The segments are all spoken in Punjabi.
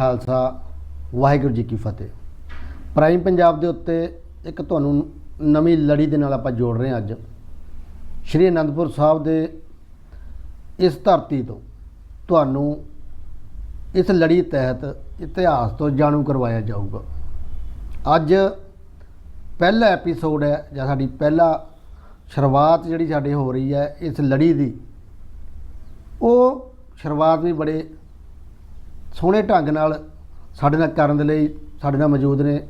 ਖਾਲਸਾ, ਵਾਹਿਗੁਰੂ ਜੀ ਕੀ ਫਤਿਹ। ਪ੍ਰਾਈਮ ਪੰਜਾਬ ਦੇ ਉੱਤੇ ਇੱਕ ਤੁਹਾਨੂੰ ਨਵੀਂ ਲੜੀ ਦੇ ਨਾਲ ਆਪਾਂ ਜੋੜ ਰਹੇ ਹਾਂ ਅੱਜ। ਸ਼੍ਰੀ ਅਨੰਦਪੁਰ ਸਾਹਿਬ ਦੇ ਇਸ ਧਰਤੀ ਤੋਂ ਤੁਹਾਨੂੰ ਇਸ ਲੜੀ ਤਹਿਤ ਇਤਿਹਾਸ ਤੋਂ ਜਾਣੂ ਕਰਵਾਇਆ ਜਾਊਗਾ। ਅੱਜ ਪਹਿਲਾ ਐਪੀਸੋਡ ਹੈ, ਜਾਂ ਸਾਡੀ ਪਹਿਲਾ ਸ਼ੁਰੂਆਤ ਜਿਹੜੀ ਸਾਡੇ ਹੋ ਰਹੀ ਹੈ ਇਸ ਲੜੀ ਦੀ, ਉਹ ਸ਼ੁਰੂਆਤ ਵੀ ਬੜੇ ਸੋਹਣੇ ਢੰਗ ਨਾਲ ਸਾਡੇ ਨਾਲ ਕਰਨ ਦੇ ਲਈ ਸਾਡੇ ਨਾਲ ਮੌਜੂਦ ਨੇ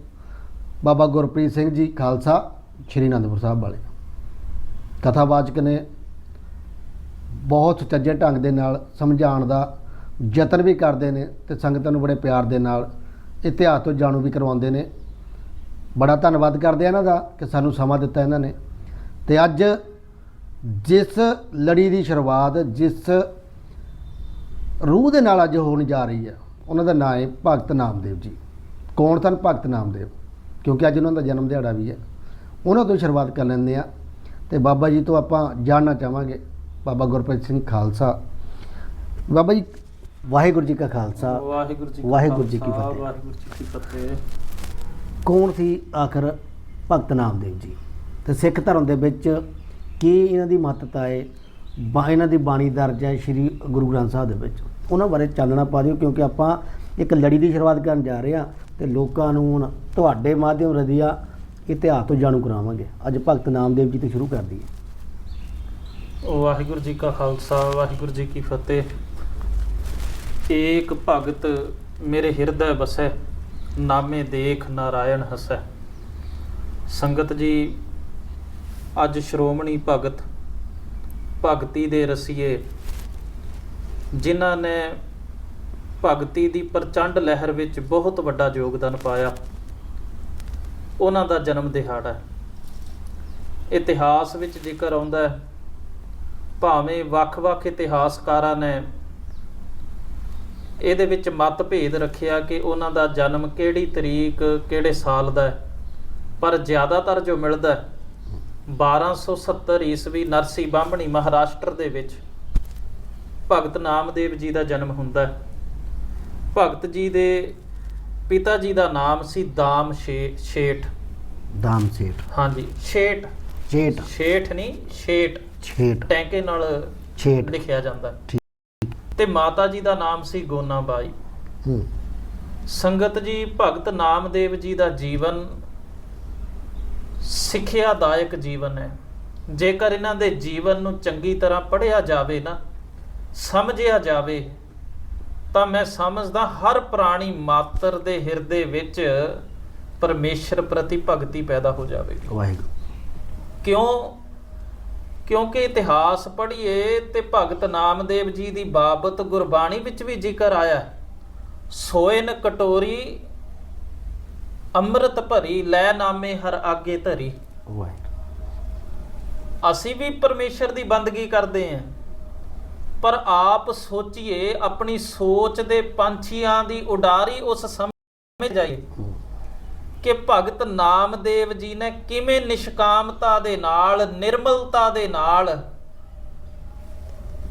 ਬਾਬਾ ਗੁਰਪ੍ਰੀਤ ਸਿੰਘ ਜੀ ਖਾਲਸਾ, ਸ਼੍ਰੀ ਅਨੰਦਪੁਰ ਸਾਹਿਬ ਵਾਲੇ। ਕਥਾਵਾਚਕ ਨੇ ਬਹੁਤ ਸੁਚੱਜੇ ਢੰਗ ਦੇ ਨਾਲ ਸਮਝਾਉਣ ਦਾ ਯਤਨ ਵੀ ਕਰਦੇ ਨੇ ਤੇ ਸੰਗਤਾਂ ਨੂੰ ਬੜੇ ਪਿਆਰ ਦੇ ਨਾਲ ਇਤਿਹਾਸ ਤੋਂ ਜਾਣੂ ਵੀ ਕਰਵਾਉਂਦੇ ਨੇ। ਬੜਾ ਧੰਨਵਾਦ ਕਰਦੇ ਆ ਇਹਨਾਂ ਦਾ ਕਿ ਸਾਨੂੰ ਸਮਾਂ ਦਿੱਤਾ ਇਹਨਾਂ ਨੇ। ਤੇ ਅੱਜ ਜਿਸ ਲੜੀ ਦੀ ਸ਼ੁਰੂਆਤ, ਜਿਸ ਰੂਹ ਦੇ ਨਾਲ ਅੱਜ ਹੋਣ ਜਾ ਰਹੀ ਹੈ। ਉਹਨਾਂ ਦਾ ਨਾਮ ਹੈ ਭਗਤ ਨਾਮਦੇਵ ਜੀ। ਕੌਣ ਸਨ? ਭਗਤ ਨਾਮਦੇਵ। ਕਿਉਂਕਿ ਅੱਜ ਉਹਨਾਂ ਦਾ ਜਨਮ ਦਿਹਾੜਾ ਵੀ ਹੈ। ਉਹਨਾਂ ਤੋਂ ਸ਼ੁਰੂਆਤ ਕਰ ਲੈਂਦੇ ਆ ਤੇ ਬਾਬਾ ਜੀ ਤੋਂ ਆਪਾਂ ਜਾਣਨਾ ਚਾਹਾਂਗੇ। ਬਾਬਾ ਗੁਰਪ੍ਰੀਤ ਸਿੰਘ ਖਾਲਸਾ। ਬਾਬਾ ਜੀ ਵਾਹਿਗੁਰੂ ਜੀ ਕਾ ਖਾਲਸਾ। ਵਾਹਿਗੁਰੂ ਜੀ ਵਾਹਿਗੁਰੂ ਜੀ ਕੀ ਫਤਿਹ। ਵਾਹਿਗੁਰੂ ਜੀ ਕੀ ਫਤਿਹ। ਕੌਣ ਸੀ ਆਖਰ ਭਗਤ ਨਾਮਦੇਵ ਜੀ? ਤੇ ਸਿੱਖ ਧਰਮ ਦੇ ਵਿੱਚ ਕੀ ਇਹਨਾਂ ਦੀ ਮਹੱਤਤਾ ਹੈ? ਬਾ ਇਹਨਾਂ ਦੀ ਬਾਣੀ ਦਰਜ ਹੈ ਸ੍ਰੀ ਗੁਰੂ ਗ੍ਰੰਥ ਸਾਹਿਬ ਦੇ ਵਿੱਚ। ਉਹਨਾਂ ਬਾਰੇ ਚਾਨਣਾ ਪਾ ਦਿਓ ਕਿਉਂਕਿ ਆਪਾਂ ਇੱਕ ਲੜੀ ਦੀ ਸ਼ੁਰੂਆਤ ਕਰਨ ਜਾ ਰਹੇ ਹਾਂ ਤੇ ਲੋਕਾਂ ਨੂੰ ਹੁਣ ਤੁਹਾਡੇ ਮਾਧਿਅਮ ਰਦੀਆ ਇਤਿਹਾਸ ਤੋਂ ਜਾਣੂ ਕਰਾਵਾਂਗੇ। ਅੱਜ ਭਗਤ ਨਾਮਦੇਵ ਜੀ ਤੋਂ ਸ਼ੁਰੂ ਕਰ ਦਈਏ। ਵਾਹਿਗੁਰੂ ਜੀ ਕਾ ਖਾਲਸਾ, ਵਾਹਿਗੁਰੂ ਜੀ ਕੀ ਫਤਿਹ। ਏਕ ਭਗਤ ਮੇਰੇ ਹਿਰਦੈ ਵਸੈ, ਨਾਮੇ ਦੇਖ ਨਾਰਾਇਣ ਹਸੈ। ਸੰਗਤ ਜੀ, ਅੱਜ ਸ਼੍ਰੋਮਣੀ ਭਗਤ ਭਗਤੀ ਦੇ ਰਸੀਏ। ਜਿਨ੍ਹਾਂ ਨੇ ਭਗਤੀ ਦੀ ਪ੍ਰਚੰਡ ਲਹਿਰ ਵਿੱਚ ਬਹੁਤ ਵੱਡਾ ਯੋਗਦਾਨ ਪਾਇਆ। ਉਹਨਾਂ ਦਾ ਜਨਮ ਦਿਹਾੜਾ ਹੈ। ਇਤਿਹਾਸ ਵਿੱਚ ਜ਼ਿਕਰ ਆਉਂਦਾ ਹੈ। ਭਾਵੇਂ ਵੱਖ-ਵੱਖ ਇਤਿਹਾਸਕਾਰਾਂ ਨੇ ਇਹਦੇ ਵਿੱਚ ਮਤਭੇਦ ਰੱਖਿਆ ਕਿ ਉਹਨਾਂ ਦਾ ਜਨਮ ਕਿਹੜੀ ਤਰੀਕ, ਕਿਹੜੇ ਸਾਲ ਦਾ ਹੈ। ਪਰ ਜ਼ਿਆਦਾਤਰ ਜੋ ਮਿਲਦਾ ਹੈ 1270 ਈਸਵੀ ਨਰਸੀ ਬਾਹਮਣੀ ਮਹਾਰਾਸ਼ਟਰ ਦੇ ਵਿੱਚ ਭਗਤ ਨਾਮਦੇਵ ਜੀ ਦਾ ਜਨਮ ਹੁੰਦਾ ਹੈ। ਭਗਤ ਜੀ ਦੇ ਪਿਤਾ ਜੀ ਦਾ ਨਾਮ ਸੀ ਦਾਮ ਸ਼ੇਠ। ਦਾਮ ਸੇਠ। ਹਾਂਜੀ ਸ਼ੇਠ। ਛੇਟ ਸ਼ੇਠ ਨਹੀਂ ਸ਼ੇਠ। ਛੇਟ ਟੈਂਕੇ ਨਾਲ ਛੇਟ ਲਿਖਿਆ ਜਾਂਦਾ। ਠੀਕ। ਤੇ ਮਾਤਾ ਜੀ ਦਾ ਨਾਮ ਸੀ ਗੋਨਾ ਬਾਈ ਹੂੰ। ਸੰਗਤ ਜੀ ਭਗਤ ਨਾਮਦੇਵ ਜੀ ਦਾ ਜੀਵਨ ਸਿੱਖਿਆਦਾਇਕ ਜੀਵਨ ਹੈ। ਜੇਕਰ ਇਹਨਾਂ ਦੇ ਜੀਵਨ ਨੂੰ ਚੰਗੀ ਤਰ੍ਹਾਂ ਪੜ੍ਹਿਆ ਜਾਵੇ ਨਾ ਸਮਝਿਆ ਜਾਵੇ ਤਾਂ ਮੈਂ ਸਮਝਦਾ ਹਰ ਪ੍ਰਾਣੀ ਮਾਤਰ ਦੇ ਹਿਰਦੇ ਵਿੱਚ ਪਰਮੇਸ਼ਰ ਪ੍ਰਤੀ ਭਗਤੀ ਪੈਦਾ ਹੋ ਜਾਵੇਗੀ। ਵਾਹਿਗੁਰੂ। ਕਿਉਂ? ਕਿਉਂਕਿ ਇਤਿਹਾਸ ਪੜ੍ਹੀਏ ਤੇ ਭਗਤ ਨਾਮਦੇਵ ਜੀ ਦੀ ਬਾਬਤ ਗੁਰਬਾਣੀ ਵਿੱਚ ਵੀ ਜ਼ਿਕਰ ਆਇਆ। ਸੋਇਨ ਕਟੋਰੀ ਅੰਮ੍ਰਿਤ ਭਰੀ ਲੈ ਨਾਮੇ ਹਰ ਆਗੇ ਧਰੀ। ਵਾਹਿਗੁਰੂ। ਅਸੀਂ ਵੀ ਪਰਮੇਸ਼ਰ ਦੀ ਬੰਦਗੀ ਕਰਦੇ ਹਾਂ ਪਰ ਆਪ ਸੋਚੀਏ ਆਪਣੀ ਸੋਚ ਦੇ ਪੰਛੀਆਂ ਦੀ ਉਡਾਰੀ ਉਸ ਸਮੇਂ ਜਾਈਏ। ਕਿ ਭਗਤ ਨਾਮਦੇਵ ਜੀ ਨੇ ਕਿਵੇਂ ਨਿਸ਼ਕਾਮਤਾ ਦੇ ਨਾਲ ਨਿਰਮਲਤਾ ਦੇ ਨਾਲ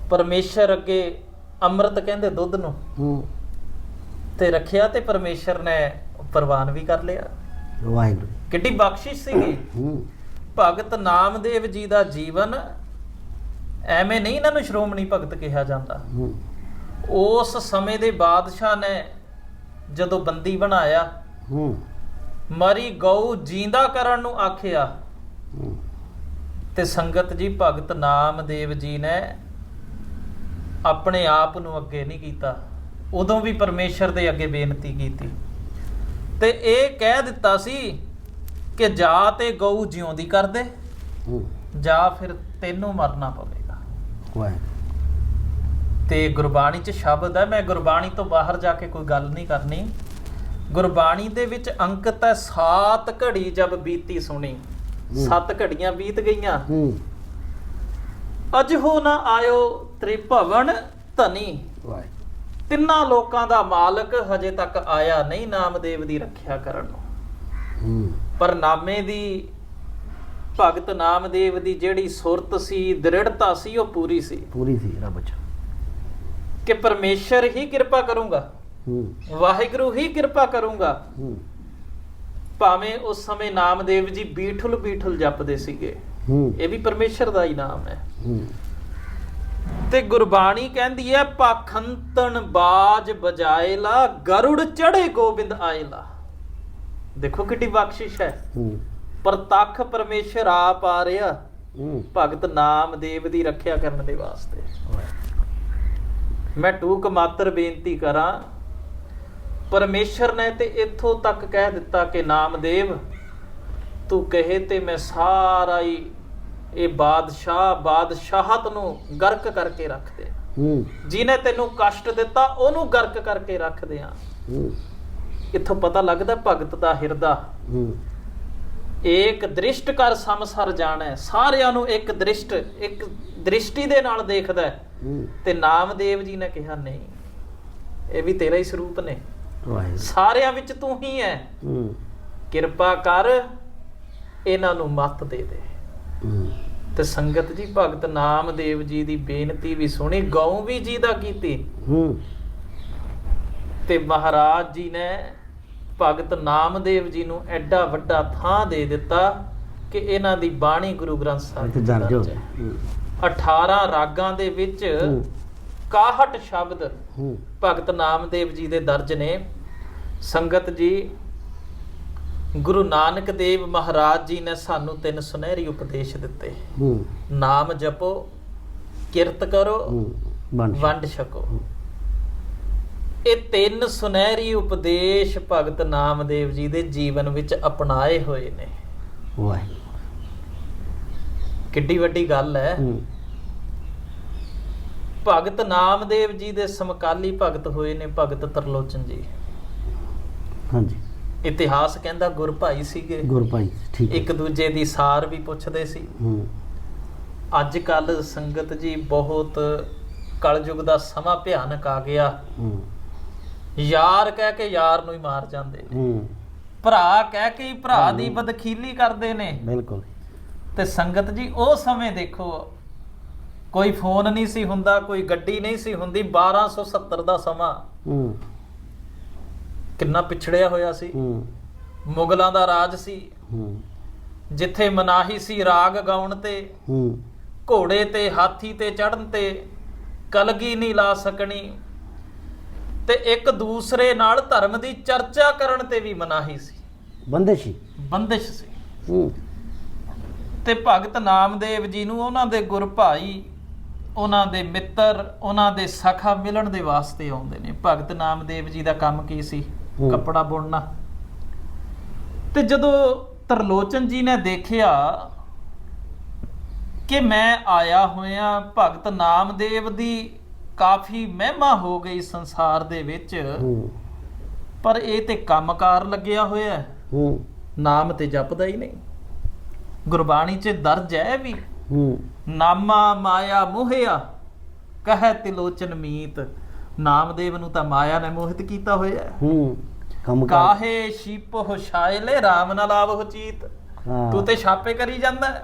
ਪਰਮੇਸ਼ਰ ਅੱਗੇ ਅੰਮ੍ਰਿਤ ਕਹਿੰਦੇ ਦੁੱਧ ਨੂੰ ਤੇ ਰੱਖਿਆ ਤੇ ਪਰਮੇਸ਼ਰ ਨੇ ਪ੍ਰਵਾਨ ਵੀ ਕਰ ਲਿਆ। ਵਾਹਿਗੁਰੂ। ਕਿੱਡੀ ਬਖਸ਼ਿਸ਼ ਸੀਗੀ। ਹੂੰ। ਭਗਤ ਨਾਮਦੇਵ ਜੀ ਦਾ ਜੀਵਨ ਐਵੇਂ ਨਹੀਂ ਇਹਨਾਂ ਨੂੰ ਸ਼੍ਰੋਮਣੀ ਭਗਤ ਕਿਹਾ ਜਾਂਦਾ। ਉਸ ਸਮੇਂ ਦੇ ਬਾਦਸ਼ਾਹ ਨੇ ਜਦੋਂ ਬੰਦੀ ਬਣਾਇਆ ਹੂੰ। ਮਰੀ ਗਊ ਜੀਂਦਾ ਕਰਨ ਨੂੰ ਆਖਿਆ। ਤੇ ਸੰਗਤ ਜੀ ਭਗਤ ਨਾਮਦੇਵ ਜੀ ਨੇ ਆਪਣੇ ਆਪ ਨੂੰ ਅੱਗੇ ਨਹੀਂ ਕੀਤਾ। ਉਦੋਂ ਵੀ ਪਰਮੇਸ਼ਰ ਦੇ ਅੱਗੇ ਬੇਨਤੀ ਕੀਤੀ। ਤੇ ਇਹ ਕਹਿ ਦਿੱਤਾ ਸੀ ਕਿ ਜਾ ਤੇ ਗਊ ਜਿਉਂਦੀ ਕਰ ਦੇ ਜਾਂ ਫਿਰ ਤੈਨੂੰ ਮਰਨਾ ਪਵੇਗਾ। ਵਾਹਿਗੁਰੂ ਤੇ ਗੁਰਬਾਣੀ 'ਚ ਸ਼ਬਦ ਹੈ ਮੈਂ ਗੁਰਬਾਣੀ ਤੋਂ ਬਾਹਰ ਜਾ ਕੇ ਕੋਈ ਗੱਲ ਨਹੀਂ ਕਰਨੀ। ਗੁਰਬਾਣੀ ਦੇ ਵਿੱਚ ਅੰਕਿਤ ਹੈ ਸਾਤ ਘੜੀ ਜਬ ਬੀਤੀ ਸੁਣੀ। ਸੱਤ ਘੜੀਆਂ ਬੀਤ ਗਈਆਂ। ਅਜ ਹੋ ਨਾ ਆਇਓ ਤ੍ਰਿਭਵਨ ਧਨੀ। ਤਿੰਨਾਂ ਲੋਕਾਂ ਦਾ ਮਾਲਕ ਹਜੇ ਤੱਕ ਆਇਆ ਨਹੀਂ ਨਾਮਦੇਵ ਦੀ ਰੱਖਿਆ ਕਰਨ ਨੂੰ। ਪਰ ਨਾਮੇ ਦੀ ਭਗਤ ਨਾਮਦੇਵ ਦੀ ਜਿਹੜੀ ਸੁਰਤ ਸੀ ਦ੍ਰਿੜਤਾ ਸੀ ਉਹ ਪੂਰੀ ਸੀ। ਪੂਰੀ ਸੀ ਰੱਬ ਚ ਕਿ ਪਰਮੇਸ਼ਰ ਹੀ ਕਿਰਪਾ ਕਰੂੰਗਾ। ਵਾਹਿਗੁਰੂ ਹੀ ਕਿਰਪਾ ਕਰੂੰਗਾ। ਭਾਵੇਂ ਉਸ ਸਮੇਂ ਨਾਮਦੇਵ ਜੀ ਬੀਠਲ ਬੀਠਲ ਜਪਦੇ ਸੀਗੇ। ਇਹ ਵੀ ਪਰਮੇਸ਼ਰ ਦਾ ਹੀ ਨਾਮ ਹੈ। ਹੂੰ। ਤੇ ਗੁਰਬਾਣੀ ਕਹਿੰਦੀ ਹੈ ਪਾਖੰਤਨ ਬਾਜ ਬਜਾਏਲਾ ਗਰੁੜ ਚੜੇ ਗੋਬਿੰਦ ਆਏਲਾ ਦੇਖੋ ਕਿੱਡੀ ਬਖਸ਼ਿਸ਼ ਹੈ। ਪ੍ਰਤੱਖ ਪਰਮੇਸ਼ਰ ਆਪ ਆ ਰਿਹਾ। ਭਗਤ ਨਾਮਦੇਵ ਦੀ ਰੱਖਿਆ ਕਰਨ ਦੇ ਵਾਸਤੇ। ਮੈਂ ਟੂਕ ਮਾਤਰ ਬੇਨਤੀ ਕਰਾਂ ਪਰਮੇਸ਼ਰ ਨੇ ਤੇ ਇੱਥੋਂ ਤੱਕ ਕਹਿ ਦਿੱਤਾ ਕਿ ਨਾਮਦੇਵ ਤੂੰ ਕਹੇ ਤੇ ਮੈਂ ਸਾਰਾ ਹੀ ਇਹ ਬਾਦਸ਼ਾਹ ਬਾਦਸ਼ਾਹਤ ਨੂੰ ਗਰਕ ਕਰਕੇ ਰੱਖ ਦੇ ਹੂੰ। ਜਿਹਨੇ ਤੈਨੂੰ ਕਸ਼ਟ ਦਿੱਤਾ ਉਹਨੂੰ ਗਰਕ ਕਰਕੇ ਰੱਖ ਦਿਆਂ ਹੂੰ। ਇੱਥੋਂ ਪਤਾ ਲੱਗਦਾ ਭਗਤ ਦਾ ਹਿਰਦਾ। ਹੂੰ। ਏਕ ਦ੍ਰਿਸ਼ਟ ਕਰ ਸਮਸਰ ਜਾਣੈ ਸਾਰਿਆਂ ਨੂੰ ਇੱਕ ਦ੍ਰਿਸ਼ਟ ਇੱਕ ਦ੍ਰਿਸ਼ਟੀ ਦੇ ਨਾਲ ਦੇਖਦਾ ਤੇ ਨਾਮਦੇਵ ਜੀ ਨੇ ਕਿਹਾ ਨਹੀਂ ਇਹ ਵੀ ਤੇਰਾ ਹੀ ਸਰੂਪ ਨੇ। ਵਾਹਿਗੁਰੂ। ਸਾਰਿਆਂ ਵਿੱਚ ਤੂੰ ਹੀ ਹੈ। ਹੂੰ। ਕਿਰਪਾ ਕਰ ਇਹਨਾਂ ਨੂੰ ਮੱਤ ਦੇ ਦੇ। ਤੇ ਸੰਗਤ ਜੀ ਭਗਤ ਨਾਮਦੇਵ ਜੀ ਦੀ ਬੇਨਤੀ ਵੀ ਸੁਣੀ ਗਊ ਵੀ ਜੀ ਦਾ ਕੀਤੀ। ਹੂੰ। ਤੇ ਮਹਾਰਾਜ ਜੀ ਨੇ ਭਗਤ ਨਾਮਦੇਵ ਜੀ ਨੂੰ ਐਡਾ ਵੱਡਾ ਥਾਂ ਦੇ ਦਿੱਤਾ ਕਿ ਇਹਨਾਂ ਦੀ ਬਾਣੀ ਗੁਰੂ ਗ੍ਰੰਥ ਸਾਹਿਬ ਵਿੱਚ ਦਰਜ ਹੋ ਦਰਜ ਹੈ। ਹੂੰ। 18 ਰਾਗਾਂ ਦੇ ਵਿੱਚ ਹੂੰ। 61 ਸ਼ਬਦ ਭਗਤ ਨਾਮਦੇਵ ਜੀ ਦੇ ਦਰਜ ਨੇ। ਸੰਗਤ ਜੀ ਗੁਰੂ ਨਾਨਕ ਦੇਵ ਮਹਾਰਾਜ ਜੀ ਨੇ ਸਾਨੂੰ ਤਿੰਨ ਸੁਨਹਿਰੀ ਉਪਦੇਸ਼ ਦਿੱਤੇ। ਹੂੰ। ਨਾਮ ਜਪੋ ਕਿਰਤ ਕਰੋ ਵੰਡ ਛਕੋ। ਇਹ ਤਿੰਨ ਸੁਨਹਿਰੀ ਉਪਦੇਸ਼ ਭਗਤ ਨਾਮਦੇਵ ਜੀ ਦੇ ਜੀਵਨ ਵਿੱਚ ਅਪਣਾਏ ਹੋਏ ਨੇ। ਵਾਹਿਗੁਰੂ। ਕਿੱਡੀ ਵੱਡੀ ਗੱਲ ਹੂੰ। ਭਗਤ ਨਾਮਦੇਵ ਜੀ ਦੇ ਸਮਕਾਲੀ ਭਗਤ ਹੋਏ ਨੇ ਭਗਤ ਤਰਲੋਚਨ ਜੀ। ਹਾਂਜੀ। ਇਤਿਹਾਸ ਕਹਿੰਦਾ ਗੁਰ ਭਾਈ ਸੀਗੇ। ਗੁਰਪਾਈ ਠੀਕ ਹੈ। ਇੱਕ ਦੂਜੇ ਦੀ ਸਾਰ ਵੀ ਪੁੱਛਦੇ ਸੀ। ਹੂੰ। ਅੱਜ ਕੱਲ ਸੰਗਤ ਜੀ ਬਹੁਤ ਕਲਯੁਗ ਦਾ ਸਮਾਂ ਭਿਆਨਕ ਆ ਗਿਆ। ਹੂੰ। ਯਾਰ ਕਹਿ ਕੇ ਯਾਰ ਨੂੰ ਹੀ ਮਾਰ ਜਾਂਦੇ ਨੇ। ਹੂੰ। ਭਰਾ ਕਹਿ ਕੇ ਹੀ ਭਰਾ ਦੀ ਬਦਖੀਲੀ ਕਰਦੇ ਨੇ। ਬਿਲਕੁਲ। ਤੇ ਸੰਗਤ ਜੀ ਉਹ ਸਮੇਂ ਦੇਖੋ ਕੋਈ ਫੋਨ ਨਹੀਂ ਸੀ ਹੁੰਦਾ ਕੋਈ ਗੱਡੀ ਨਹੀਂ ਸੀ ਹੁੰਦੀ 1270 ਦਾ ਸਮਾਂ। ਹੂੰ। ਕਿੰਨਾ ਪਿਛੜਿਆ ਹੋਇਆ ਸੀ। ਹੂੰ। ਮੁਗਲਾਂ ਦਾ ਰਾਜ ਸੀ। ਹੂੰ। ਜਿੱਥੇ ਮਨਾਹੀ ਸੀ ਰਾਗ ਗਾਉਣ ਤੇ। ਹੂੰ। ਘੋੜੇ ਤੇ ਹਾਥੀ ਤੇ ਚੜਨ ਤੇ। ਕਲਗੀ ਨਹੀਂ ਲਾ ਸਕਣੀ। ਤੇ ਇੱਕ ਦੂਸਰੇ ਨਾਲ ਧਰਮ ਦੀ ਚਰਚਾ ਕਰਨ ਤੇ ਵੀ ਮਨਾਹੀ ਸੀ। ਬੰਦਸ਼ੀ ਬੰਦਿਸ਼ ਸੀ। ਹੂੰ। ਤੇ ਭਗਤ ਨਾਮਦੇਵ ਜੀ ਨੂੰ ਉਹਨਾਂ ਦੇ ਗੁਰ ਭਾਈ ਉਹਨਾਂ ਦੇ ਮਿੱਤਰ ਉਹਨਾਂ ਦੇ ਸਖਾ ਮਿਲਣ ਦੇ ਵਾਸਤੇ ਆਉਂਦੇ ਨੇ। ਭਗਤ ਨਾਮਦੇਵ ਜੀ ਦਾ ਕੰਮ ਕੀ ਸੀ। ਕੱਪੜਾ ਬੁਣਨਾ। ਤੇ ਜਦੋਂ ਤਰਲੋਚਨ ਜੀ ਨੇ ਦੇਖਿਆ ਕਿ ਮੈਂ ਆਇਆ ਹੋਇਆ ਭਗਤ ਨਾਮਦੇਵ ਦੀ ਕਾਫੀ ਮਹਿਮਾ ਹੋ ਗਈ ਸੰਸਾਰ ਦੇ ਵਿੱਚ ਪਰ ਇਹ ਤੇ ਕੰਮਕਾਰ ਲੱਗਿਆ ਹੋਇਆ ਹੈ। ਹੂੰ। ਨਾਮ ਤੇ ਜਪਦਾ ਹੀ ਨਹੀਂ। ਗੁਰਬਾਣੀ 'ਚ ਦਰਜ ਹੈ ਵੀ ਹੂੰ। ਨਾਮਾ ਮਾਇਆ ਮੋਹਿਆ ਕਹੈ ਤਿਲੋਚਨ ਮੀਤ। ਨਾਮਦੇਵ ਨੂੰ ਤਾਂ ਮਾਇਆ ਨੇ ਮੋਹਿਤ ਕੀਤਾ ਹੋਇਆ ਹੈ। ਹੂੰ ਕੰਮ ਕਰ। ਕਾਹੇ ਸ਼ੀਪੋ ਸ਼ਾਇਲੇ RAM ਨਾਲ ਆਵਹੁ ਚੀਤ। ਹਾਂ। ਤੂੰ ਤੇ ਛਾਪੇ ਕਰੀ ਜਾਂਦਾ ਹੈ।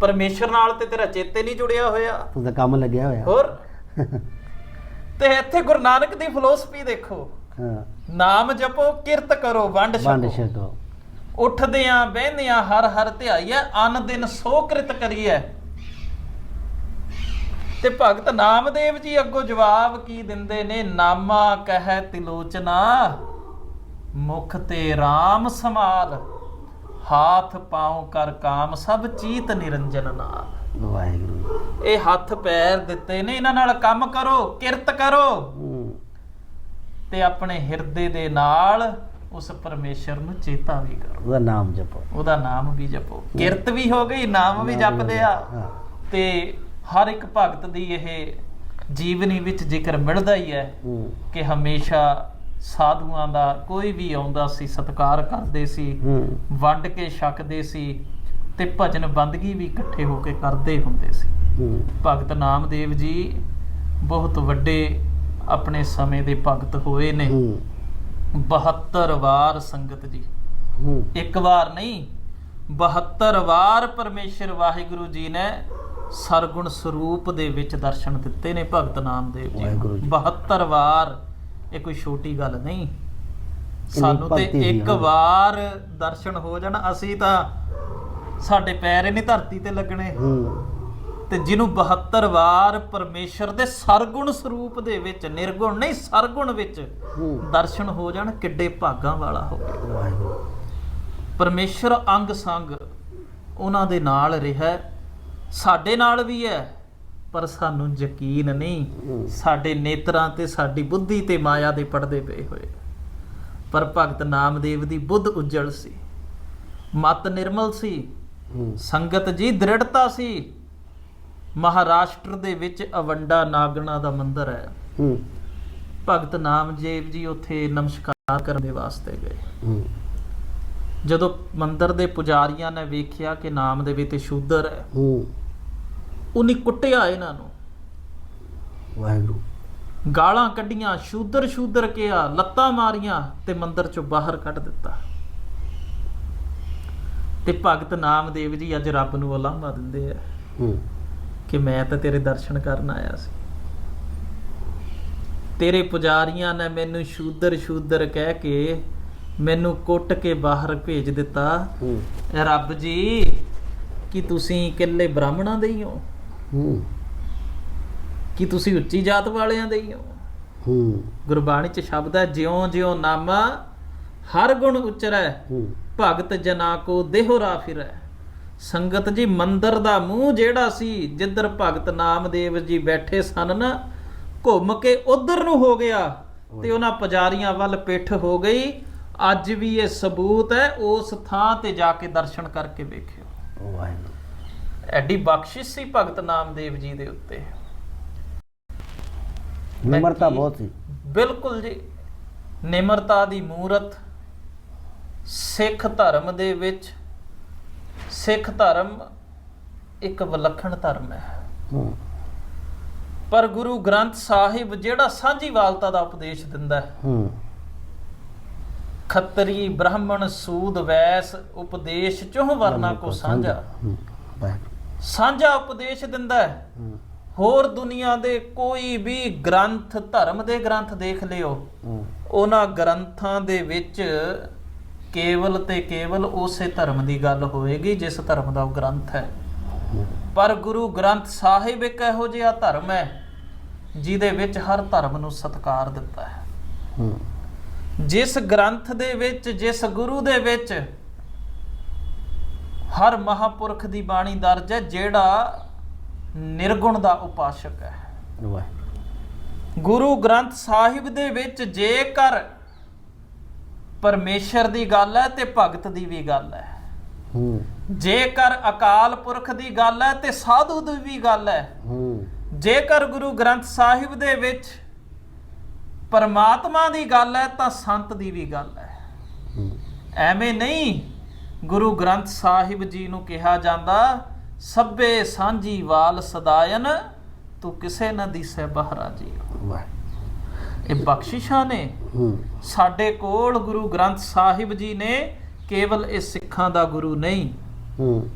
ਪਰਮੇਸ਼ਰ ਨਾਲ ਤੇ ਤੇਰਾ ਚੇਤੇ ਨਹੀਂ ਜੁੜਿਆ ਹੋਇਆ। ਤੂੰ ਤਾਂ ਕੰਮ ਲੱਗਿਆ ਹੋਇਆ। ਹੋਰ? ਤੇ ਇੱਥੇ ਗੁਰੂ ਨਾਨਕ ਦੀ ਫਿਲਾਸਫੀ ਦੇਖੋ। ਹਾਂ। ਨਾਮ ਜਪੋ ਕਿਰਤ ਕਰੋ ਵੰਡ ਵੰਡ ਛਕੋ। ਛਕੋ ਉੱਠਦਿਆਂ ਬਹਿੰਦਿਆਂ ਹਰ ਹਰ ਧਿਆਈਐ ਅਨ ਦਿਨ ਸੋ ਕ੍ਰਿਤ ਕਰੀਐ। ਤੇ ਭਗਤ ਨਾਮਦੇਵ ਜੀ ਅੱਗੋਂ ਜਵਾਬ ਕੀ ਦਿੰਦੇ ਨੇ? ਨਾਮਾ ਕਹਿ ਤਿਲੋਚਨਾ ਮੁਖ ਤੇ RAM ਸਮਾਲ ਹਾਥ ਪਾਉ ਕਰ ਕਾਮ ਸਭ ਚੀਤ ਨਿਰੰਜਨ ਨਾਲ। ਵਾਹਿਗੁਰੂ। ਇਹ ਹੱਥ ਪੈਰ ਦਿੱਤੇ ਨੇ ਇਹਨਾਂ ਨਾਲ ਕੰਮ ਕਰੋ ਕਿਰਤ ਕਰੋ। ਤੇ ਆਪਣੇ ਹਿਰਦੇ ਦੇ ਨਾਲ ਉਸ ਪਰਮੇਸ਼ਰ ਨੂੰ ਚੇਤਾ ਵੀ ਕਰੋ। ਉਹਦਾ ਨਾਮ ਜਪੋ। ਉਹਦਾ ਨਾਮ ਵੀ ਜਪੋ। ਕਿਰਤ ਵੀ ਹੋ ਗਈ ਨਾਮ ਵੀ ਜਪਦੇ ਆ। ਤੇ ਹਰ ਇੱਕ ਭਗਤ ਦੀ ਇਹ ਜੀਵਨੀ ਵਿੱਚ ਜ਼ਿਕਰ ਮਿਲਦਾ ਹੀ ਹੈ ਕਿ ਹਮੇਸ਼ਾ ਸਾਧੂਆਂ ਦਾ ਕੋਈ ਵੀ ਆਉਂਦਾ ਸੀ ਸਤਿਕਾਰ ਕਰਦੇ ਸੀ ਵੰਡ ਕੇ ਛਕਦੇ ਸੀ ਤੇ ਭਜਨ ਬੰਦਗੀ ਵੀ ਇਕੱਠੇ ਹੋ ਕੇ ਕਰਦੇ ਹੁੰਦੇ ਸੀ। ਭਗਤ ਨਾਮਦੇਵ ਜੀ ਬਹੁਤ ਵੱਡੇ ਆਪਣੇ ਸਮੇਂ ਦੇ ਭਗਤ ਹੋਏ ਨੇ। ਹੂੰ। 72 ਵਾਰ ਸੰਗਤ ਜੀ। ਇੱਕ ਵਾਰ ਨਹੀਂ 72 ਵਾਰ ਪਰਮੇਸ਼ਰ ਵਾਹਿਗੁਰੂ ਜੀ ਨੇ ਸਰਗੁਣ ਸਰੂਪ ਦੇ ਵਿੱਚ ਦਰਸ਼ਨ ਦਿੱਤੇ ਨੇ ਭਗਤ ਨਾਮਦੇਵ ਜੀ ਵਾਹਿਗੁਰੂ ਨੂੰ। ਜੀ। 72 ਵਾਰ ਇਹ ਕੋਈ ਛੋਟੀ ਗੱਲ ਨਹੀਂ ਸਾਨੂੰ ਤੇ ਇੱਕ। ਵਾਰ ਦਰਸ਼ਨ ਹੋ ਜਾਣ ਅਸੀਂ ਤਾਂ ਸਾਡੇ ਪੈਰ ਹੀ ਨਹੀਂ ਧਰਤੀ ਤੇ ਲੱਗਣੇ ਤੇ ਜਿਹਨੂੰ 72 ਵਾਰ ਪਰਮੇਸ਼ਰ ਦੇ ਸਰਗੁਣ ਸਰੂਪ ਦੇ ਵਿੱਚ ਨਿਰਗੁਣ ਨਹੀਂ ਸਰਗੁਣ ਵਿੱਚ ਦਰਸ਼ਨ ਹੋ ਜਾਣ ਕਿੱਡੇ ਭਾਗਾਂ ਵਾਲਾ ਹੋਵੇ ਪਰਮੇਸ਼ਰ ਅੰਗ ਸੰਗ ਉਹਨਾਂ ਦੇ ਨਾਲ ਰਿਹਾ। ਸਾਡੇ ਨਾਲ ਵੀ ਹੈ ਪਰ ਸਾਨੂੰ ਯਕੀਨ ਨਹੀਂ। ਸਾਡੇ ਨੇਤਰਾਂ ਤੇ ਸਾਡੀ ਬੁੱਧੀ ਤੇ ਮਾਇਆ ਦੇ ਪਰਦੇ ਪਏ ਹੋਏ। ਪਰ ਭਗਤ ਨਾਮਦੇਵ ਦੀ ਬੁੱਧ ਉਜਲ ਸੀ ਮਤ ਨਿਰਮਲ ਸੀ ਸੰਗਤ ਜੀ ਦ੍ਰਿੜਤਾ ਸੀ। ਮਹਾਰਾਸ਼ਟਰ ਦੇ ਵਿੱਚ ਅਵੰਡਾ ਨਾਗਣਾ ਦਾ ਮੰਦਿਰ ਹੈ। ਭਗਤ ਨਾਮਦੇਵ ਜੀ ਉੱਥੇ ਨਮਸਕਾਰ ਕਰਨ ਦੇ ਵਾਸਤੇ ਗਏ। ਜਦੋਂ ਮੰਦਿਰ ਦੇ ਪੁਜਾਰੀਆਂ ਨੇ ਵੇਖਿਆ ਕਿ ਨਾਮਦੇਵ ਤੇ ਸ਼ੂਦਰ ਹੈ ਹੂੰ। ਉਹਨੇ ਕੁੱਟਿਆ ਇਹਨਾਂ ਨੂੰ। ਵਾਹਿਗੁਰੂ। ਗਾਲਾਂ ਕੱਢੀਆਂ ਸ਼ੂਦਰ ਸ਼ੂਦਰ ਕਿਹਾ ਲੱਤਾਂ ਮਾਰੀਆਂ ਤੇ ਮੰਦਿਰ ਚੋਂ ਬਾਹਰ ਕੱਢ ਦਿੱਤਾ। ਤੇ ਭਗਤ ਨਾਮਦੇਵ ਜੀ ਅੱਜ ਰੱਬ ਨੂੰ ਉਲਾਂਭਾ ਦਿੰਦੇ ਆ ਕਿ ਮੈਂ ਤਾਂ ਤੇਰੇ ਦਰਸ਼ਨ ਕਰਨ ਆਇਆ ਸੀ। ਤੇਰੇ ਪੁਜਾਰੀਆਂ ਨੇ ਮੈਨੂੰ ਸ਼ੂਦਰ ਸ਼ੂਦਰ ਕਹਿ ਕੇ ਮੈਨੂੰ ਕੁੱਟ ਕੇ ਬਾਹਰ ਭੇਜ ਦਿੱਤਾ। ਰੱਬ ਜੀ ਕੀ ਤੁਸੀਂ ਇਕੱਲੇ ਬ੍ਰਾਹਮਣਾਂ ਦੇ ਹੀ ਹੋ? ਹੂੰ। ਕੀ ਤੁਸੀਂ ਉੱਚੀ ਜਾਤ ਵਾਲਿਆਂ ਦੇ ਹੀ ਹੋ? ਹੂੰ। ਗੁਰਬਾਣੀ ਚ ਸ਼ਬਦ ਹੈ ਜਿਉਂ ਜਿਉਂ ਨਾਮਾ ਹਰ ਗੁਣ ਉਚਰੈ ਹੂੰ। ਭਗਤ ਜਨਾ ਕੋ ਦੇਹੁਰਾ ਫਿਰੈ। ਸੰਗਤ ਜੀ ਮੰਦਰ ਦਾ ਮੂੰਹ ਜਿਹੜਾ ਸੀ ਜਿੱਧਰ ਭਗਤ ਨਾਮਦੇਵ ਜੀ ਬੈਠੇ ਸਨ ਨਾ ਘੁੰਮ ਕੇ ਉਧਰ ਨੂੰ ਹੋ ਗਿਆ ਤੇ ਉਹਨਾਂ ਪੁਜਾਰੀਆਂ ਵੱਲ ਪਿੱਠ ਹੋ ਗਈ। ਅੱਜ ਵੀ ਇਹ ਸਬੂਤ ਹੈ ਉਸ ਥਾਂ ਤੇ ਜਾ ਕੇ ਦਰਸ਼ਨ ਕਰਕੇ ਵੇਖਿਓ। ਵਾਹਿਗੁਰੂ। ਐਡੀ ਬਖਸ਼ਿਸ਼ ਸੀ ਭਗਤ ਨਾਮਦੇਵ ਜੀ ਦੇ ਉੱਤੇ। ਨਿਮਰਤਾ ਬਹੁਤ ਸੀ। ਬਿਲਕੁਲ ਜੀ। ਨਿਮਰਤਾ ਦੀ ਮੂਰਤ ਸਿੱਖ ਧਰਮ ਦੇ ਵਿੱਚ ਸਿੱਖ ਧਰਮ ਇੱਕ ਵਿਲੱਖਣ ਧਰਮ ਹੈ। ਪਰ ਗੁਰੂ ਗ੍ਰੰਥ ਸਾਹਿਬ ਜਿਹੜਾ ਸਾਂਝੀਵਾਲਤਾ ਦਾ ਉਪਦੇਸ਼ ਦਿੰਦਾ ਹੈ ਖੱਤਰੀ ਬ੍ਰਾਹਮਣ ਸੂਦ ਵੈਸ ਉਪਦੇਸ਼ ਚੋਹ ਵਰਨਾ ਕੋ ਸਾਂਝਾ। ਵਾਹਿਗੁਰੂ। ਸਾਂਝਾ ਉਪਦੇਸ਼ ਦਿੰਦਾ ਹੈ। ਹੋਰ ਦੁਨੀਆ ਦੇ ਕੋਈ ਵੀ ਗ੍ਰੰਥ ਧਰਮ ਦੇ ਗ੍ਰੰਥ ਦੇਖ ਲਿਓ। ਉਹਨਾਂ ਗ੍ਰੰਥਾਂ ਦੇ ਵਿੱਚ ਕੇਵਲ ਤੇ ਕੇਵਲ ਉਸੇ ਧਰਮ ਦੀ ਗੱਲ ਹੋਏਗੀ ਜਿਸ ਧਰਮ ਦਾ ਉਹ ਗ੍ਰੰਥ ਹੈ। ਪਰ ਗੁਰੂ ਗ੍ਰੰਥ ਸਾਹਿਬ ਇੱਕ ਇਹੋ ਜਿਹਾ ਧਰਮ ਹੈ ਜਿਹਦੇ ਵਿੱਚ ਹਰ ਧਰਮ ਨੂੰ ਸਤਿਕਾਰ ਦਿੱਤਾ ਹੂੰ। ਜਿਸ ਗ੍ਰੰਥ ਦੇ ਵਿੱਚ ਜਿਸ ਗੁਰੂ ਦੇ ਵਿੱਚ ਹਰ ਮਹਾਪੁਰਖ ਦੀ ਬਾਣੀ ਦਰਜ ਹੈ ਜਿਹੜਾ ਨਿਰਗੁਣ ਦਾ ਉਪਾਸ਼ਕ ਹੈ। ਗੁਰੂ ਗ੍ਰੰਥ ਸਾਹਿਬ ਦੇ ਵਿੱਚ ਜੇਕਰ ਪਰਮੇਸ਼ਰ ਦੀ ਗੱਲ ਹੈ ਤੇ ਭਗਤ ਦੀ ਵੀ ਗੱਲ ਹੈ। ਜੇਕਰ ਅਕਾਲ ਪੁਰਖ ਦੀ ਗੱਲ ਹੈ ਤੇ ਸਾਧੂ ਦੀ ਵੀ ਗੱਲ ਹੈ। ਜੇਕਰ ਗੁਰੂ ਗ੍ਰੰਥ ਸਾਹਿਬ ਦੇ ਵਿੱਚ ਪਰਮਾਤਮਾ ਦੀ ਗੱਲ ਹੈ ਤਾਂ ਸੰਤ ਦੀ ਵੀ ਗੱਲ ਹੂੰ। ਐਵੇਂ ਨਹੀਂ ਗੁਰੂ ਗ੍ਰੰਥ ਸਾਹਿਬ ਜੀ ਨੂੰ ਕਿਹਾ ਜਾਂਦਾ ਸਭੇ ਸਾਂਝੀ ਵਾਲ ਸਦਾਇਨ ਤੂੰ ਕਿਸੇ ਨਾ ਦਿਸੈ ਬਹਰਾ ਜੀ। ਵਾਹਿਗੁਰੂ। ਇਹ ਬਖਸ਼ਿਸ਼ਾਂ ਨੇ। ਸਾਡੇ ਕੋਲ ਗੁਰੂ ਗ੍ਰੰਥ ਸਾਹਿਬ ਜੀ ਨੇ ਕੇਵਲ ਇਹ ਸਿੱਖਾਂ ਦਾ ਗੁਰੂ ਨਹੀਂ।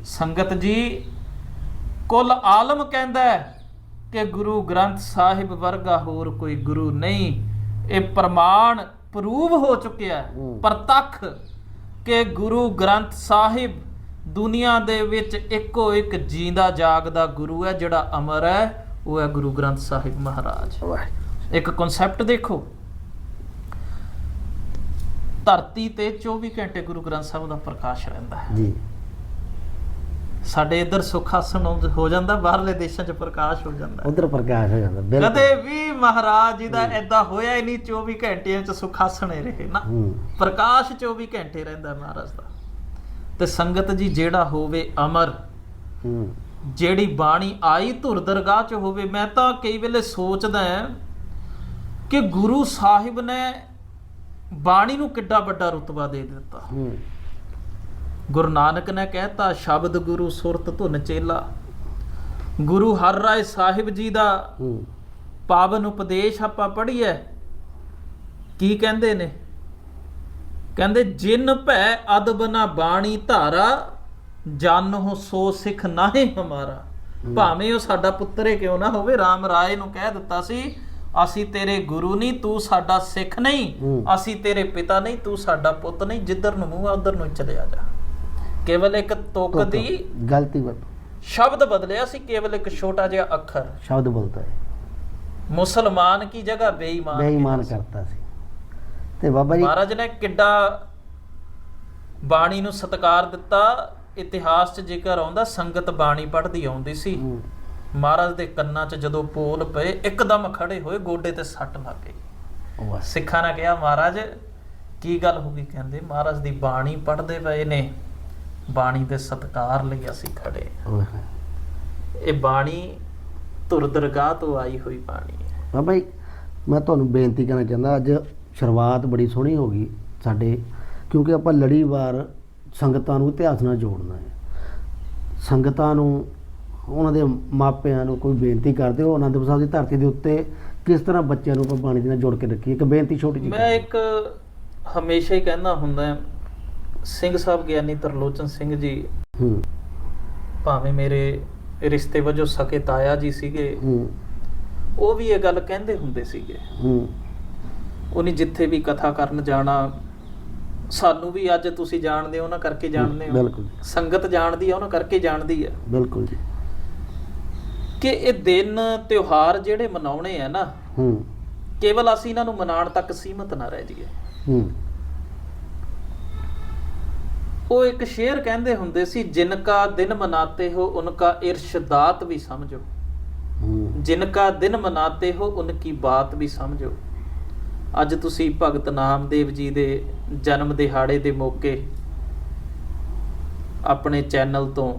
ਸੰਗਤ ਜੀ ਕੁੱਲ ਆਲਮ ਕਹਿੰਦਾ ਕਿ ਗੁਰੂ ਗ੍ਰੰਥ ਸਾਹਿਬ ਵਰਗਾ ਹੋਰ ਕੋਈ ਗੁਰੂ ਨਹੀਂ। ਇਹ ਪ੍ਰਮਾਣ ਪ੍ਰੂਵ ਹੋ ਚੁੱਕਿਆ। ਪ੍ਰਤੱਖ ਕਿ ਗੁਰੂ ਗ੍ਰੰਥ ਸਾਹਿਬ ਦੁਨੀਆ ਦੇ ਵਿੱਚ ਇੱਕੋ ਇੱਕ ਜੀਂਦਾ ਜਾਗਦਾ ਗੁਰੂ ਹੈ ਜਿਹੜਾ ਅਮਰ ਹੈ ਉਹ ਹੈ ਗੁਰੂ ਗ੍ਰੰਥ ਸਾਹਿਬ ਮਹਾਰਾਜ। ਇੱਕ ਕਨਸੈਪਟ ਦੇਖੋ। ਧਰਤੀ ਤੇ 24 ਘੰਟੇ ਗੁਰੂ ਗ੍ਰੰਥ ਸਾਹਿਬ ਦਾ ਪ੍ਰਕਾਸ਼ ਰਹਿੰਦਾ ਹੈ। ਜੀ। ਸਾਡੇ ਇੱਧਰ ਸੁਖਾਸਨ ਹੋ- ਹੋ ਜਾਂਦਾ ਬਾਹਰਲੇ ਦੇਸ਼ਾਂ 'ਚ ਪ੍ਰਕਾਸ਼ ਹੋ ਜਾਂਦਾ। ਉਧਰ ਪ੍ਰਕਾਸ਼ ਹੋ ਜਾਂਦਾ ਬਿਲਕੁਲ। ਕਦੇ ਵੀ ਮਹਾਰਾਜ ਜੀ ਦਾ ਐਦਾਂ ਹੋਇਆ ਹੀ ਨਹੀਂ 24 ਘੰਟਿਆਂ 'ਚ ਸੁਖਾਸਨ ਹੀ ਰਹੇ ਨਾ। ਪ੍ਰਕਾਸ਼ 24 ਘੰਟੇ ਰਹਿੰਦਾ ਮਹਾਰਾਜ ਦਾ। ਤੇ ਸੰਗਤ ਜੀ ਜਿਹੜਾ ਹੋਵੇ ਅਮਰ ਜਿਹੜੀ ਬਾਣੀ ਆਈ ਧੁਰ ਦਰਗਾਹ 'ਚ ਹੋਵੇ ਮੈਂ ਤਾਂ ਕਈ ਵੇਲੇ ਸੋਚਦਾ ਹਾਂ ਕਿ ਗੁਰੂ ਸਾਹਿਬ ਨੇ ਬਾਣੀ ਨੂੰ ਕਿੱਡਾ ਵੱਡਾ ਰੁਤਬਾ ਦੇ ਦਿੱਤਾ। ਹੂੰ। ਗੁਰੂ ਨਾਨਕ ਨੇ ਕਹਿਤਾ ਸ਼ਬਦ ਗੁਰੂ ਸੁਰਤ ਧੁਨ ਚੇਲਾ। ਗੁਰੂ ਹਰ ਰਾਏ ਸਾਹਿਬ ਜੀ ਦਾ ਹੂੰ। ਪਾਵਨ ਉਪਦੇਸ਼ ਆਪਾਂ ਪੜ੍ਹੀਏ। ਕੀ ਕਹਿੰਦੇ ਨੇ? ਕਹਿੰਦੇ ਜਿਨ ਭੈ ਅਦਬ ਨਾ ਬਾਣੀ ਧਾਰਾ ਜਾਨੋ ਸੋ ਸਿੱਖ ਨਾਹੀ ਹਮਾਰਾ। ਭਾਵੇਂ ਉਹ ਸਾਡਾ ਪੁੱਤਰ ਹੀ ਕਿਉਂ ਨਾ ਹੋਵੇ RAM ਰਾਏ ਨੂੰ ਕਹਿ ਦਿੱਤਾ ਸੀ ਅਸੀਂ ਤੇਰੇ ਗੁਰੂ ਨਹੀਂ ਤੂੰ ਸਾਡਾ ਸਿੱਖ ਨਹੀਂ ਹੂੰ। ਅਸੀਂ ਤੇਰੇ ਪਿਤਾ ਨਹੀਂ ਤੂੰ ਸਾਡਾ ਪੁੱਤ ਨਹੀਂ ਜਿੱਧਰ ਨੂੰ ਮੂੰਹ ਆ ਉਧਰ ਨੂੰ ਹੀ ਚਲਿਆ ਜਾ। ਕੇਵਲ ਇੱਕ ਤੁਕ ਦੀ ਗਲਤੀ ਵਰਤ। ਸ਼ਬਦ ਬਦਲਿਆ ਸੀ ਕੇਵਲ ਇੱਕ ਛੋਟਾ ਜਿਹਾ ਅੱਖਰ। ਸ਼ਬਦ ਬੋਲਤਾ ਹੈ। ਮੁਸਲਮਾਨ ਕੀ ਜਗ੍ਹਾ ਬੇਈਮਾਨ ਬੇਈਮਾਨ। ਕਰਤਾ ਸੀ। ਤੇ ਬਾਬਾ ਜੀ ਮਹਾਰਾਜ ਨੇ ਕਿੱਡਾ ਬਾਣੀ ਨੂੰ ਸਤਿਕਾਰ ਦਿੱਤਾ। ਇਤਿਹਾਸ 'ਚ ਜੇਕਰ ਆਉਂਦਾ ਸੰਗਤ ਬਾਣੀ ਪੜ੍ਹਦੀ ਆਉਂਦੀ ਸੀ। ਮਹਾਰਾਜ ਦੇ ਕੰਨਾਂ 'ਚ ਜਦੋਂ ਪੋਲ ਪਏ ਇੱਕਦਮ ਖੜੇ ਹੋਏ ਗੋਡੇ ਤੇ ਸੱਟ ਲੱਗ ਗਈ। ਸਿੱਖਾਂ ਨੇ ਕਿਹਾ ਮਹਾਰਾਜ ਕੀ ਗੱਲ ਹੋ ਗਈ? ਕਹਿੰਦੇ ਮਹਾਰਾਜ ਦੀ ਬਾਣੀ ਪੜ੍ਹਦੇ ਪਏ ਨੇ। ਬਾਣੀ ਦੇ ਸਤਿਕਾਰ ਲਈ ਅਸੀਂ ਖੜੇ ਹਾਂ। ਇਹ ਬਾਣੀ ਧੁਰ ਦਰਗਾਹ ਤੋਂ ਆਈ ਹੋਈ ਬਾਣੀ ਹੈ। ਬਾਬਾ ਜੀ ਮੈਂ ਤੁਹਾਨੂੰ ਬੇਨਤੀ ਕਰਨਾ ਚਾਹੁੰਦਾ ਅੱਜ ਸ਼ੁਰੂਆਤ ਬੜੀ ਸੋਹਣੀ ਹੋ ਗਈ ਸਾਡੇ ਕਿਉਂਕਿ ਆਪਾਂ ਲੜੀਵਾਰ ਸੰਗਤਾਂ ਨੂੰ ਇਤਿਹਾਸ ਨਾਲ ਜੋੜਨਾ ਹੈ। ਸੰਗਤਾਂ ਨੂੰ ਉਹਨਾਂ ਦੇ ਮਾਪਿਆਂ ਨੂੰ ਕੋਈ ਬੇਨਤੀ ਕਰਦੇ ਹੋ ਅਨੰਦਪੁਰ ਸਾਹਿਬ ਦੀ ਧਰਤੀ ਦੇ ਉੱਤੇ ਕਿਸ ਤਰ੍ਹਾਂ ਬੱਚਿਆਂ ਨੂੰ ਆਪਾਂ ਬਾਣੀ ਦੇ ਨਾਲ ਜੋੜ ਕੇ ਰੱਖੀਏ? ਇੱਕ ਬੇਨਤੀ ਛੋਟੀ ਜਿਹੀ ਮੈਂ ਇੱਕ ਹਮੇਸ਼ਾ ਹੀ ਕਹਿੰਦਾ ਹੁੰਦਾ ਹਾਂ, ਸਿੰਘ ਸਾਹਿਬ ਗਿਆਨੀ ਤਰਲੋਚਨ ਸਿੰਘ ਜੀ ਹੂੰ। ਭਾਵੇਂ ਮੇਰੇ ਰਿਸ਼ਤੇ ਵਜੋਂ ਸਕੇ ਤਾਇਆ ਜੀ ਸੀਗੇ ਹੂੰ। ਉਹ ਵੀ ਇਹ ਗੱਲ ਕਹਿੰਦੇ ਹੁੰਦੇ ਸੀਗੇ। ਹੂੰ। ਉਹਨੇ ਜਿੱਥੇ ਵੀ ਕਥਾ ਕਰਨ ਜਾਣਾ ਸਾਨੂੰ ਵੀ ਅੱਜ ਤੁਸੀਂ ਜਾਣਦੇ ਹੋ ਉਹਨਾਂ ਕਰਕੇ ਜਾਣਦੇ ਹੋ। ਬਿਲਕੁਲ ਸੰਗਤ ਜਾਣਦੀ ਆ ਉਹਨਾਂ ਕਰਕੇ ਜਾਣਦੀ ਆ। ਬਿਲਕੁਲ ਜੀ। ਕਿ ਇਹ ਦਿਨ ਤਿਉਹਾਰ ਜਿਹੜੇ ਮਨਾਉਣੇ ਆ ਨਾ ਹੂੰ। ਕੇਵਲ ਅਸੀਂ ਇਹਨਾਂ ਨੂੰ ਮਨਾਉਣ ਤੱਕ ਸੀਮਤ ਨਾ ਰਹਿ ਜਾਈਏ। ਹੂੰ। ਉਹ ਇੱਕ ਸ਼ੇਰ ਕਹਿੰਦੇ ਹੁੰਦੇ ਸੀ ਜਿਨ ਕਾ ਦਿਨ ਮਨਾਤੇ ਹੋ ਉਨਕਾ ਇਰਸ਼ਦਾਤ ਵੀ ਸਮਝੋ। ਹੂੰ। ਜਿਨਕਾ ਦਿਨ ਮਨਾਤੇ ਹੋ ਉਨਕੀ ਬਾਤ ਵੀ ਸਮਝੋ। ਅੱਜ ਤੁਸੀਂ ਭਗਤ ਨਾਮਦੇਵ ਜੀ ਦੇ ਜਨਮ ਦਿਹਾੜੇ ਦੇ ਮੌਕੇ ਆਪਣੇ ਚੈਨਲ ਤੋਂ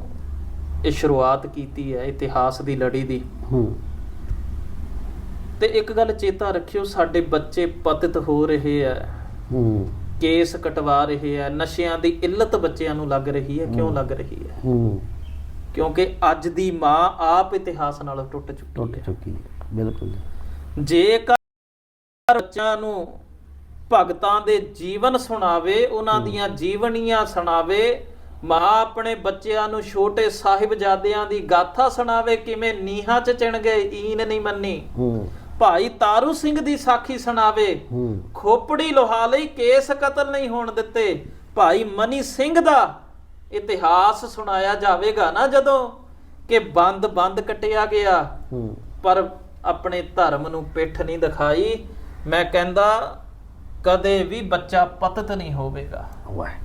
ਇਹ ਸ਼ੁਰੂਆਤ ਕੀਤੀ ਹੈ ਇਤਿਹਾਸ ਦੀ ਲੜੀ ਦੀ। ਤੇ ਇੱਕ ਗੱਲ ਚੇਤਾ ਰੱਖਿਓ ਸਾਡੇ ਬੱਚੇ ਪਤਿਤ ਹੋ ਰਹੇ ਆ ਹੂੰ। ਕੇਸ ਕਟਵਾ ਰਹੇ ਆ ਨਸ਼ਿਆਂ ਦੀ ਇੱਲਤ ਬੱਚਿਆਂ ਨੂੰ ਲੱਗ ਰਹੀ ਹੈ ਕਿਉਂ ਲੱਗ ਰਹੀ ਹੈ? ਹੂੰ। ਕਿਉਂਕਿ ਅੱਜ ਦੀ ਮਾਂ ਆਪ ਇਤਿਹਾਸ ਨਾਲ ਟੁੱਟ ਟੁੱਟ ਚੁੱਕੀ ਹੈ। ਚੁੱਕੀ ਹੈ ਬਿਲਕੁਲ। ਜੇਕਰ ਬੱਚਿਆਂ ਨੂੰ ਭਗਤਾਂ ਦੇ ਜੀਵਨ ਸੁਣਾਵੇ ਉਹਨਾਂ ਦੀਆਂ ਜੀਵਨੀਆਂ ਸੁਣਾਵੇ ਮਾਂ ਆਪਣੇ ਬੱਚਿਆਂ ਨੂੰ ਛੋਟੇ ਸਾਹਿਬਜ਼ਾਦਿਆਂ ਦੀ ਗਾਥਾ ਸੁਣਾਵੇ ਕਿਵੇਂ ਨੀਹਾਂ 'ਚ ਚਿਣ ਗਏ ਈਨ ਨਹੀਂ ਮੰਨੀ। ਹੂੰ। ਭਾਈ ਤਾਰੂ ਸਿੰਘ ਦੀ ਸਾਖੀ ਸੁਣਾਵੇ। ਖੋਪੜੀ ਲੋਹਾ ਲਈ ਕੇਸ ਕਤਲ ਨਹੀਂ ਹੋਣ ਦਿੱਤੇ। ਭਾਈ ਮਨੀ ਸਿੰਘ ਦਾ ਇਤਿਹਾਸ ਸੁਣਾਇਆ ਜਾਵੇਗਾ ਨਾ ਜਦੋਂ ਕਿ ਬੰਦ ਬੰਦ ਕਟਿਆ ਗਿਆ। ਪਰ ਆਪਣੇ ਧਰਮ ਨੂੰ ਪਿੱਠ ਨਹੀਂ ਦਿਖਾਈ। ਮੈਂ ਕਹਿੰਦਾ ਕਦੇ ਵੀ ਬੱਚਾ ਪਤਤ ਨਹੀਂ ਹੋਵੇਗਾ।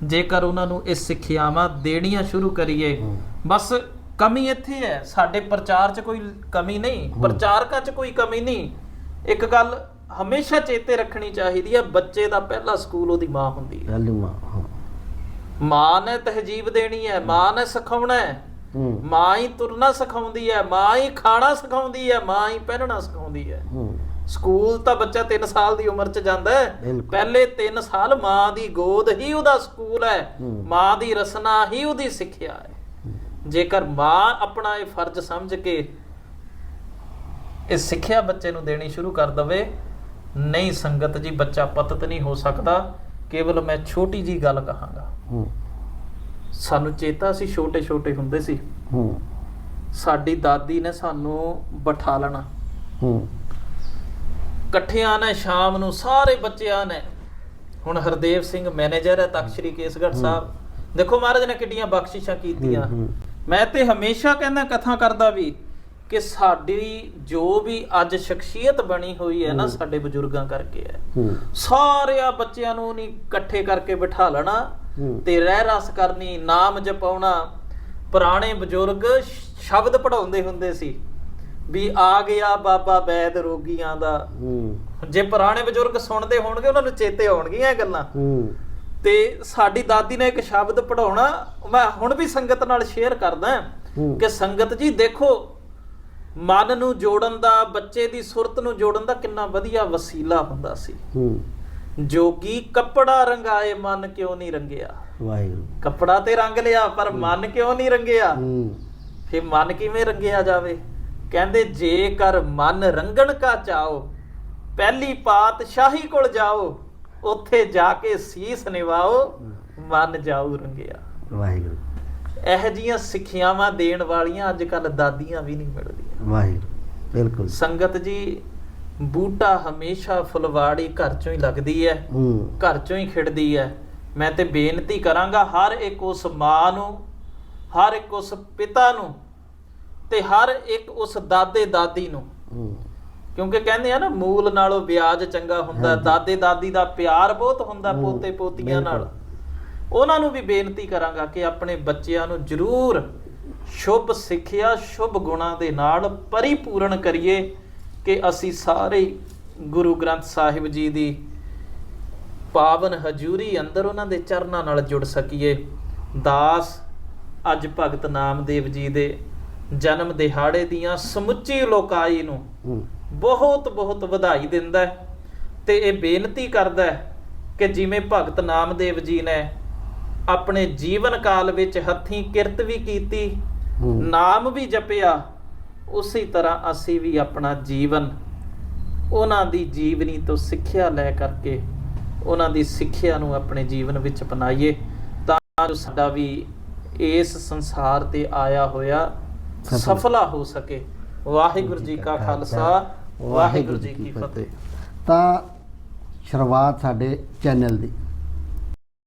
ਜੇਕਰ ਉਹਨਾਂ ਨੂੰ ਇਹ ਸਿੱਖਿਆਵਾਂ ਦੇਣੀਆਂ ਸ਼ੁਰੂ ਕਰੀਏ। ਬਸ ਕਮੀ ਇੱਥੇ ਹੈ। ਸਾਡੇ ਪ੍ਰਚਾਰ 'ਚ ਕੋਈ ਕਮੀ ਨਹੀਂ ਪ੍ਰਚਾਰਕਾਂ 'ਚ ਕੋਈ ਕਮੀ ਨਹੀਂ। ਇੱਕ ਗੱਲ ਹਮੇਸ਼ਾ ਚੇਤੇ ਰੱਖਣੀ ਚਾਹੀਦੀ ਹੈ ਬੱਚੇ ਦਾ ਪਹਿਲਾ ਸਕੂਲ ਉਹਦੀ ਮਾਂ ਹੁੰਦੀ ਹੈ। ਗੱਲੂਮਾ ਹਾਂ। ਮਾਂ ਨੇ ਤਹਜੀਬ ਦੇਣੀ ਹੈ ਮਾਂ ਨੇ ਸਿਖਾਉਣਾ ਹੈ। ਮਾਂ ਹੀ ਤੁਰਨਾ ਸਿਖਾਉਂਦੀ ਹੈ ਮਾਂ ਹੀ ਖਾਣਾ ਸਿਖਾਉਂਦੀ ਹੈ ਮਾਂ ਹੀ ਪਹਿਨਣਾ ਸਿਖਾਉਂਦੀ ਹੈ। ਸਕੂਲ ਤਾਂ ਬੱਚਾ 3 ਸਾਲ ਦੀ ਉਮਰ 'ਚ ਜਾਂਦਾ ਹੈ। ਪਹਿਲੇ 3 ਸਾਲ ਮਾਂ ਦੀ ਗੋਦ ਹੀ ਉਹਦਾ ਸਕੂਲ ਹੂੰ। ਮਾਂ ਦੀ ਰਸਨਾ ਹੀ ਉਹਦੀ ਸਿੱਖਿਆ ਹੈ। ਜੇਕਰ ਮਾਂ ਆਪਣਾ ਇਹ ਫਰਜ਼ ਸਮਝ ਕੇ ਇਹ ਸਿੱਖਿਆ ਬੱਚੇ ਨੂੰ ਦੇਣੀ ਸ਼ੁਰੂ ਕਰ ਦਵੇ ਨਹੀਂ ਸੰਗਤ ਜੀ ਬੱਚਾ ਪਤਤ ਨਹੀਂ ਹੋ ਸਕਦਾ। ਕੇਵਲ ਮੈਂ ਛੋਟੀ ਜੀ ਗੱਲ ਕਹਾਂਗਾ। ਹੂੰ। ਸਾਨੂੰ ਚੇਤਾ ਸੀ ਛੋਟੇ ਛੋਟੇ ਹੁੰਦੇ ਸੀ। ਹੂੰ। ਸਾਡੀ ਦਾਦੀ ਨੇ ਸਾਨੂੰ ਬਿਠਾ ਲੈਣਾ। ਹੂੰ। ਇਕੱਠਿਆਂ ਨੇ ਸ਼ਾਮ ਨੂੰ ਸਾਰੇ ਬੱਚਿਆਂ ਨੇ। ਹੁਣ ਹਰਦੇਵ ਸਿੰਘ ਮੈਨੇਜਰ ਹੈ ਤਖਤ ਸ੍ਰੀ ਕੇਸਗੜ੍ਹ ਸਾਹਿਬ। ਦੇਖੋ ਮਹਾਰਾਜ ਨੇ ਕਿੱਡੀਆਂ ਬਖਸ਼ਿਸ਼ਾਂ ਕੀਤੀਆਂ। ਮੈਂ ਤੇ ਹਮੇਸ਼ਾ ਕਹਿੰਦਾ ਕਥਾ ਕਰਦਾ ਵੀ ਕਿ ਸਾਡੀ ਜੋ ਵੀ ਅੱਜ ਸ਼ਖਸੀਅਤ ਬਣੀ ਹੋਈ ਹੈ ਨਾ ਸਾਡੇ ਬਜ਼ੁਰਗਾਂ ਕਰਕੇ ਹੈ। ਸਾਰਿਆਂ ਬੱਚਿਆਂ ਨੂੰ ਨਹੀਂ ਇਕੱਠੇ ਕਰਕੇ ਬਿਠਾ ਲੈਣਾ। ਤੇ ਰਹਿ ਰਸ ਕਰਨੀ ਨਾਮ ਜਪਾਉਣਾ। ਪੁਰਾਣੇ ਬਜ਼ੁਰਗ ਸ਼ਬਦ ਪੜਾਉਂਦੇ ਹੁੰਦੇ ਸੀ ਵੀ ਆ ਗਿਆ ਬਾਬਾ ਬੈਦ ਰੋਗੀਆਂ ਦਾ। ਜੇ ਪੁਰਾਣੇ ਬਜ਼ੁਰਗ ਸੁਣਦੇ ਹੋਣਗੇ ਉਹਨਾਂ ਨੂੰ ਚੇਤੇ ਆਉਣਗੀਆਂ ਇਹ ਗੱਲਾਂ। ਤੇ ਸਾਡੀ ਦਾਦੀ ਨੇ ਇੱਕ ਸ਼ਬਦ ਪੜਾਉਣਾ ਮੈਂ ਹੁਣ ਵੀ ਸੰਗਤ ਨਾਲ ਸ਼ੇਅਰ ਕਰਦਾ। ਕਿ ਸੰਗਤ ਜੀ ਦੇਖੋ ਮਨ ਨੂੰ ਜੋੜਨ ਦਾ ਬੱਚੇ ਦੀ ਸੁਰਤ ਨੂੰ ਜੋੜਨ ਦਾ ਕਿੰਨਾ ਵਧੀਆ ਵਸੀਲਾ ਹੁੰਦਾ ਸੀ। ਹੂੰ। ਜੋਗੀ ਕੱਪੜਾ ਰੰਗਾਏ ਮਨ ਕਿਉਂ ਨਹੀਂ ਰੰਗਿਆ? ਵਾਹਿਗੁਰੂ। ਕੱਪੜਾ ਤੇ ਰੰਗ ਲਿਆ ਪਰ ਮਨ ਕਿਉਂ ਨਹੀਂ ਰੰਗਿਆ? ਹੂੰ। ਫਿਰ ਮਨ ਕਿਵੇਂ ਰੰਗਿਆ ਜਾਵੇ? ਕਹਿੰਦੇ ਜੇਕਰ ਮਨ ਰੰਗਣ ਕਾ ਚਾਓ ਪਹਿਲੀ ਪਾਤਸ਼ਾਹੀ ਕੋਲ ਜਾਓ। ਉੱਥੇ ਜਾ ਕੇ ਸੀਸ ਨਿਵਾਓ ਮਨ ਜਾਊ ਰੰਗਿਆ। ਵਾਹਿਗੁਰੂ। ਇਹ ਜੀਆਂ ਸਿੱਖਿਆਵਾਂ ਦੇਣ ਵਾਲੀਆਂ ਅੱਜ ਕੱਲ ਦਾਦੀਆਂ ਵੀ ਨਹੀਂ ਮਿਲਦੀਆਂ। ਵਾਹਿਗੁਰੂ ਬਿਲਕੁਲ। ਸੰਗਤ ਜੀ ਬੂਟਾ ਹਮੇਸ਼ਾ ਫੁਲਵਾੜੀ ਘਰ ਚੋਂ ਹੀ ਲੱਗਦੀ ਹੈ ਘਰ ਚੋਂ ਹੀ ਖਿੜਦੀ ਹੈ। ਮੈਂ ਤੇ ਬੇਨਤੀ ਕਰਾਂਗਾ ਹਰ ਇੱਕ ਉਸ ਮਾਂ ਨੂੰ ਹਰ ਇੱਕ ਉਸ ਪਿਤਾ ਨੂੰ ਤੇ ਹਰ ਇੱਕ ਉਸ ਦਾਦੇ ਦਾਦੀ ਨੂੰ ਕਿਉਂਕਿ ਕਹਿੰਦੇ ਆ ਨਾ ਮੂਲ ਨਾਲੋਂ ਵਿਆਜ ਚੰਗਾ ਹੁੰਦਾ। ਦਾਦੇ ਦਾਦੀ ਦਾ ਪਿਆਰ ਬਹੁਤ ਹੁੰਦਾ ਪੋਤੇ ਪੋਤੀਆਂ ਨਾਲ। ਉਹਨਾਂ ਨੂੰ ਵੀ ਬੇਨਤੀ ਕਰਾਂਗਾ ਕਿ ਆਪਣੇ ਬੱਚਿਆਂ ਨੂੰ ਜ਼ਰੂਰ ਸ਼ੁਭ ਸਿੱਖਿਆ ਸ਼ੁਭ ਗੁਣਾਂ ਦੇ ਨਾਲ ਪਰਿਪੂਰਨ ਕਰੀਏ ਕਿ ਅਸੀਂ ਸਾਰੇ ਗੁਰੂ ਗ੍ਰੰਥ ਸਾਹਿਬ ਜੀ ਦੀ ਪਾਵਨ ਹਜ਼ੂਰੀ ਅੰਦਰ ਉਹਨਾਂ ਦੇ ਚਰਨਾਂ ਨਾਲ ਜੁੜ ਸਕੀਏ ਦਾਸ ਅੱਜ ਭਗਤ ਨਾਮਦੇਵ ਜੀ ਦੇ ਜਨਮ ਦਿਹਾੜੇ ਦੀਆਂ ਸਮੁੱਚੀ ਲੋਕਾਈ ਨੂੰ ਬਹੁਤ ਬਹੁਤ ਵਧਾਈ ਦਿੰਦਾ ਹੈ ਤੇ ਇਹ ਬੇਨਤੀ ਕਰਦਾ ਹੈ ਕਿ ਜਿਵੇਂ ਭਗਤ ਨਾਮਦੇਵ ਜੀ ਨੇ ਆਪਣੇ ਜੀਵਨ ਕਾਲ ਵਿੱਚ ਹੱਥੀਂ ਕਿਰਤ ਵੀ ਕੀਤੀ ਨਾਮ ਵੀ ਜਪਿਆ ਉਸੇ ਤਰ੍ਹਾਂ ਅਸੀਂ ਵੀ ਆਪਣਾ ਜੀਵਨ ਉਹਨਾਂ ਦੀ ਜੀਵਨੀ ਤੋਂ ਸਿੱਖਿਆ ਲੈ ਕਰਕੇ ਉਹਨਾਂ ਦੀ ਸਿੱਖਿਆ ਨੂੰ ਆਪਣੇ ਜੀਵਨ ਵਿੱਚ ਅਪਣਾਈਏ ਤਾਂ ਜੋ ਸਾਡਾ ਵੀ ਇਸ ਸੰਸਾਰ ਤੇ ਆਇਆ ਹੋਇਆ ਸਫਲਾ। ਹੋ ਸਕੇ। ਵਾਹਿਗੁਰੂ ਜੀ ਕਾ ਖਾਲਸਾ। ਵਾਹਿਗੁਰੂ ਜੀ ਕੀ ਫਤਿਹ। ਤਾਂ ਸ਼ੁਰੂਆਤ ਸਾਡੇ ਚੈਨਲ ਦੀ।